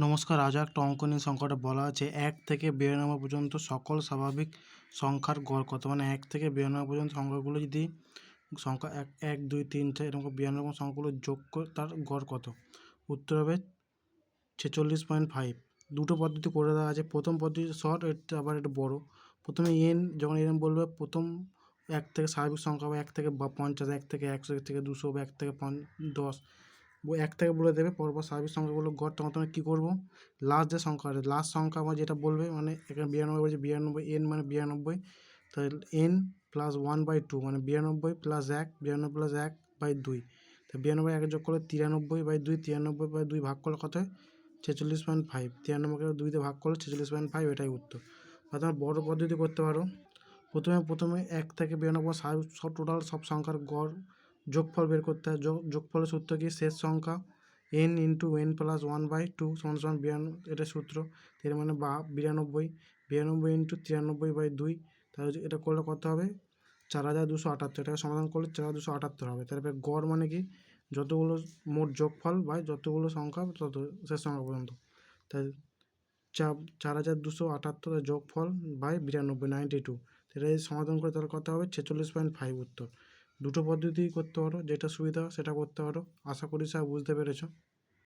নমস্কার, আজ একটা অঙ্ক নিয়ে সংখ্যাটা বলা আছে। এক থেকে বিরানব্বই পর্যন্ত সকল স্বাভাবিক সংখ্যার গড় কত? মানে এক থেকে বিরানব্বই পর্যন্ত সংখ্যাগুলো যদি সংখ্যা এক এক, দুই, তিন, চার এরকম বিরানব্বই সংখ্যাগুলো যোগ করে তার গড় কত? উত্তর হবে ছেচল্লিশ পয়েন্ট ফাইভ। দুটো পদ্ধতি করে দেওয়া আছে। প্রথম পদ্ধতি শর্ট এটা আবার এটা বড়। প্রথমে এন, যখন এন বলবে, প্রথম এক থেকে স্বাভাবিক সংখ্যা বা এক থেকে পঞ্চাশ, এক থেকে একশো, এক থেকে দুশো বা এক থেকে পঞ্চ, দশ। এক থেকে বলে দেবে পরপর স্বাভাবিক সংখ্যাগুলো গড় তখন তোমরা কী করব? লাস্ট যে সংখ্যা আছে লাস্ট সংখ্যা আমার যেটা বলবে মানে এখানে বিরানব্বই বলছে, বিরানব্বই এন মানে বিরানব্বই, তাহলে N plus one by two মানে বিরানব্বই প্লাস এক, বিরানব্বই প্লাস এক বাই দুই। তা বিরানব্বই একে যোগ করলে তিরানব্বই বাই দুই, তিরানব্বই বাই দুই ভাগ করলে কত হয়? ছেচল্লিশ পয়েন্ট ফাইভ তিরানব্বইকে দুইতে ভাগ করলে ছেচল্লিশ পয়েন্ট ফাইভ এটাই উত্তর। বা তোমার বড় পদ্ধতি করতে পারো। প্রথমে প্রথমে এক থেকে বিরানব্বই সব টোটাল সব সংখ্যার গড় যোগফল বের করতে হয়। যোগ যোগফলের সূত্র কি? শেষ সংখ্যা N into N plus one by two সমান সমান বিরানব্বই এটা সূত্র। এর মানে বা বিরানব্বই। বিরানব্বই ইন্টু তিরানব্বই বাই দুই। তাহলে এটা করলে কত হবে? চার হাজার দুশো আটাত্তর। এটাকে সমাধান করলে চার হাজার দুশো আটাত্তর হবে। তারপরে গড় মানে কি? যতগুলো মোট যোগফল বা যতগুলো সংখ্যা, তত শেষ সংখ্যা পর্যন্ত। তাই চার হাজার দুশো আটাত্তর যোগফল বাই বিরানব্বই নাইনটি টু এটা সমাধান করে তাহলে কত হবে? ছেচল্লিশ পয়েন্ট ফাইভ উত্তর। দুটো পদ্ধতিই করতে পারো যেটা সুবিধা সেটা করতে পারো আশা করি স্যার বুঝতে পেরেছো